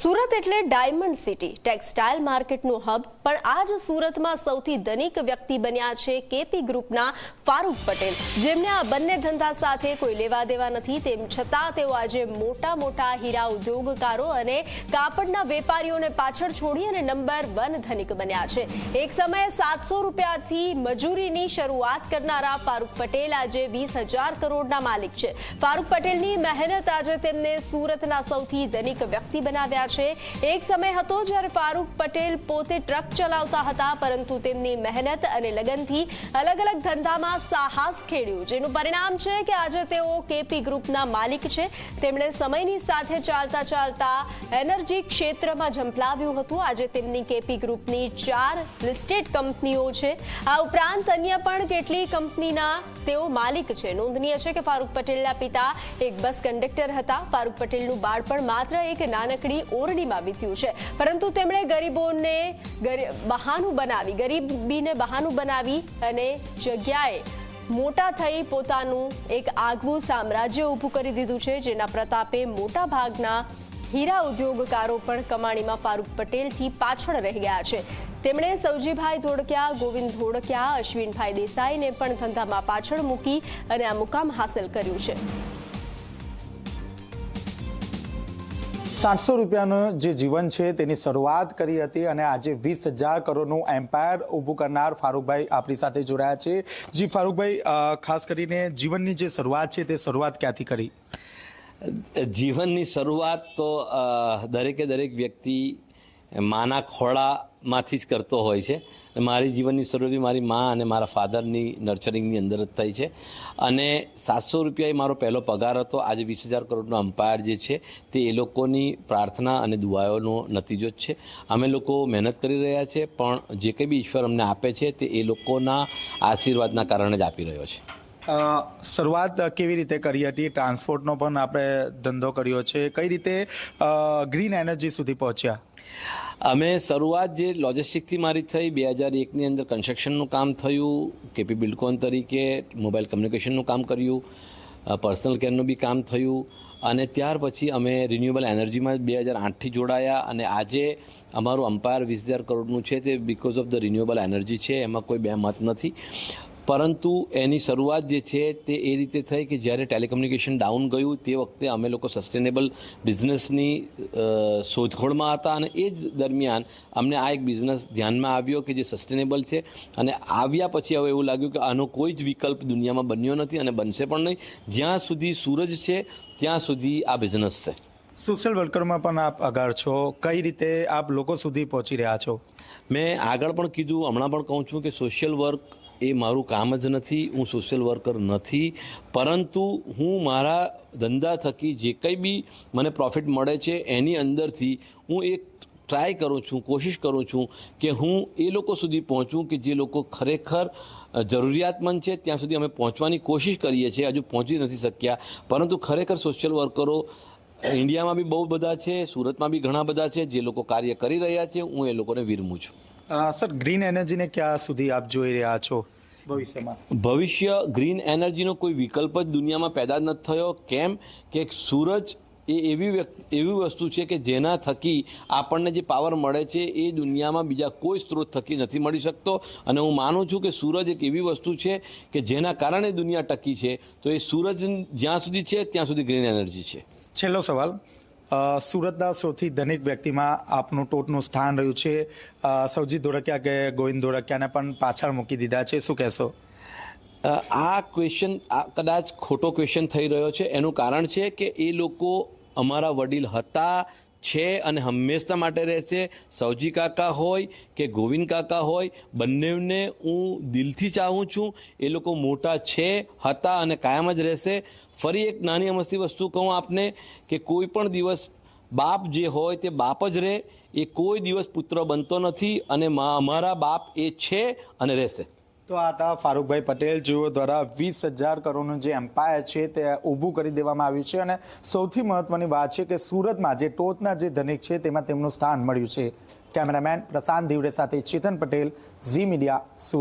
સુરત એટલે diamond city. Textile માર્કેટનું hub, પણ આજ સુરતમાં સૌથી ધનિક વ્યક્તિ બન્યા છે કેપી ગ્રુપના ફારૂક પટેલ. જેમને આ બંને ધંધા સાથે કોઈ લેવા દેવા નથી, તેમ છતાં તેઓ આજે મોટા મોટા હીરા ઉદ્યોગકારો અને કાપડના વેપારીઓને પાછળ છોડી અને નંબર વન ધનિક બન્યા છે. એક સમયે સાતસો રૂપિયાથી મજૂરીની શરૂઆત કરનારા ફારૂક પટેલ આજે વીસ હજાર કરોડના માલિક છે. ફારૂક પટેલની મહેનત આજે તેમને સુરતના સૌથી ધનિક વ્યક્તિ બનાવ્યા છે. એક સમય હતો જ્યારે ફારૂક પટેલ પોતે ટ્રક ચલાવતા હતા, પરંતુ તેમની મહેનત અને લગનથી અલગ અલગ ધંધામાં સાહસ ખેડ્યું, જેનું પરિણામ છે કે આજે તેઓ કેપી ગ્રુપના માલિક છે. તેમણે સમયની સાથે ચાલતા ચાલતા એનર્જી ક્ષેત્રમાં ઝંપલાવ્યું હતું. આજે તેમની કેપી ગ્રુપની ચાર લિસ્ટેડ કંપનીઓ છે. આ ઉપરાંત અન્ય પણ કેટલી કંપનીના તેઓ માલિક છે. નોંધનીય છે કે ફારૂક પટેલના પિતા એક બસ કંડક્ટર હતા. ફારૂક પટેલનું બાળપણ માત્ર એક નાનકડી ઓરડીમાં વીત્યું છે. પરંતુ તેમણે ગરીબોને બહાનું બનાવી, ગરીબીને બહાનું બનાવી અને જગ્યાએ મોટા થઈ પોતાનું એક આગવું સામ્રાજ્ય ઊભું કરી દીધું છે, જેના પ્રતાપે મોટા ભાગના હીરા ઉદ્યોગકારો પણ કમાણીમાં ફારૂક પટેલથી પાછળ રહી ગયા છે. તેમણે સૌજીભાઈ ધોળકિયા, ગોવિંદ ધોળકિયા, અશ્વિનભાઈ દેસાઈને પણ ધંધામાં પાછળ મૂકી અને આ મુકામ હાંસલ કર્યું છે. સાતસો રૂપિયાનું જે જીવન છે તેની શરૂઆત કરી હતી અને આજે વીસ હજાર કરોડનું એમ્પાયર ઊભું કરનાર ફારૂકભાઈ આપણી સાથે જોડાયા છે. જી ફારૂકભાઈ ખાસ કરીને જીવનની જે શરૂઆત છે તે શરૂઆત ક્યાંથી કરી? જીવનની શરૂઆત તો દરેકે દરેક વ્યક્તિ, માના ખોળામાંથી જ કરતો હોય છે. મારી જીવનની શરૂઆત મારી મા અને મારા ફાધરની નર્ચરિંગની અંદર જ થઈ છે. અને સાતસો રૂપિયા એ મારો પહેલો પગાર હતો. આજે વીસ હજાર કરોડનો અમ્પાયર જે છે, તે એ લોકોની પ્રાર્થના અને દુઆઓનો નતીજો જ છે. અમે લોકો મહેનત કરી રહ્યા છે, પણ જે કંઈ બી ઈશ્વર અમને આપે છે, તે એ લોકોના આશીર્વાદના કારણે જ આપી રહ્યો છે. શરૂઆત કેવી રીતે કરી હતી? ટ્રાન્સપોર્ટનો પણ આપણે ધંધો કર્યો છે. કઈ રીતે ગ્રીન એનર્જી સુધી પહોંચ્યા? અમે શરૂઆત જે લોજિસ્ટિકથી મારી થઈ, બે હજાર એકની અંદર કન્સ્ટ્રક્શનનું કામ થયું, કેપી બિલ્ડકોન તરીકે મોબાઈલ કમ્યુનિકેશનનું કામ કર્યું પર્સનલ કેરનું બી કામ થયું, અને ત્યાર પછી અમે રિન્યુએબલ એનર્જીમાં બે હજાર આઠથી જોડાયા, અને આજે અમારું અમ્પાયર વીસ હજાર કરોડનું છે તે because of the renewable energy છે, એમાં કોઈ બે મત નથી. પરંતુ એની શરૂઆત જે છે તે એ રીતે થઈ કે જ્યારે ટેલિકમ્યુનિકેશન ડાઉન ગયું તે વખતે અમે લોકો સસ્ટેનેબલ બિઝનેસની શોધખોળમાં હતા અને એ જ દરમિયાન અમને આ એક બિઝનેસ ધ્યાનમાં આવ્યો કે જે સસ્ટેનેબલ છે અને આવ્યા પછી હવે એવું લાગ્યું કે આનો કોઈ જ વિકલ્પ દુનિયામાં બન્યો નથી અને બનશે પણ નહીં. જ્યાં સુધી સૂરજ છે ત્યાં સુધી આ બિઝનેસ છે. સોશિયલ વર્કરમાં પણ આપ આગળ છો. કઈ રીતે આપ લોકો સુધી પહોંચી રહ્યા છો? મેં આગળ પણ કીધું હમણાં પણ કહું છું કે સોશિયલ વર્ક એ મારું કામ જ નથી, હું સોશિયલ વર્કર નથી, પરંતુ હું મારા ધંધા થકી જે કંઈ બી મને પ્રોફિટ મળે છે, એની અંદરથી હું એક ટ્રાય કરું છું, કોશિશ કરું છું કે હું એ લોકો સુધી પહોંચું કે જે લોકો ખરેખર જરૂરિયાતમંદ છે, ત્યાં સુધી અમે પહોંચવાની કોશિશ કરીએ છીએ, હજુ પહોંચી નથી શક્યા. પરંતુ ખરેખર સોશિયલ વર્કરો ઇન્ડિયામાં બી બહુ બધા છે, સુરતમાં બી ઘણા બધા છે, જે લોકો કાર્ય કરી રહ્યા છે, હું એ લોકોને વિરમું છું. સર ગ્રીન એનર્જીને ક્યાં સુધી આપ જોઈ રહ્યા છો ભવિષ્યમાં? ભવિષ્ય ગ્રીન એનર્જીનો કોઈ વિકલ્પ જ દુનિયામાં પેદા નથી થયો. કેમ કે સૂરજ એ એવી વ્યક્તિ એવી વસ્તુ છે કે જેના થકી આપણને જે પાવર મળે છે એ દુનિયામાં બીજા કોઈ સ્ત્રોત થકી નથી મળી શકતો. અને હું માનું છું કે સૂરજ એક એવી વસ્તુ છે કે જેના કારણે દુનિયા ટકી છે. તો એ સૂરજ જ્યાં સુધી છે ત્યાં સુધી ગ્રીન એનર્જી છે. છેલ્લો સવાલ. સુરતના સૌથી ધનિક વ્યક્તિમાં આપનું ટોટનું સ્થાન રહ્યું છે. સૌજી ધોળકિયા કે ગોવિંદ ધોળકિયાને પણ પાછળ મૂકી દીધા છે. શું કહેશો? આ ક્વેશ્ચન આ કદાચ ખોટો ક્વેશ્ચન થઈ રહ્યો છે. એનું કારણ છે કે એ લોકો અમારા વડીલ હતા છે અને હંમેશા માટે રહેશે. સૌજી કાકા હોય કે ગોવિંદ કાકા હોય, બંનેને હું દિલથી ચાહું છું. એ લોકો મોટા છે, હતા અને કાયમ જ રહેશે. ફરી એક નાની અમસ્તી વસ્તુ કહું આપને કે કોઈ પણ દિવસ બાપ જે હોય તે બાપ જ રહે. એ કોઈ દિવસ પુત્ર બનતો નથી અને અમારા બાપ એ છે અને રહેશે. તો આ હતા ફારૂકભાઈ પટેલ, જેઓ દ્વારા વીસ હજાર કરોડનું જે એમ્પાયર છે તે ઊભું કરી દેવામાં આવ્યું છે. અને સૌથી મહત્વની વાત છે કે સુરતમાં જે ટોચના જે ધનિક છે તેમાં તેમનું સ્થાન મળ્યું છે. કેમેરામેન પ્રશાંત ધીવડે સાથે ચેતન પટેલ, ઝી મીડિયા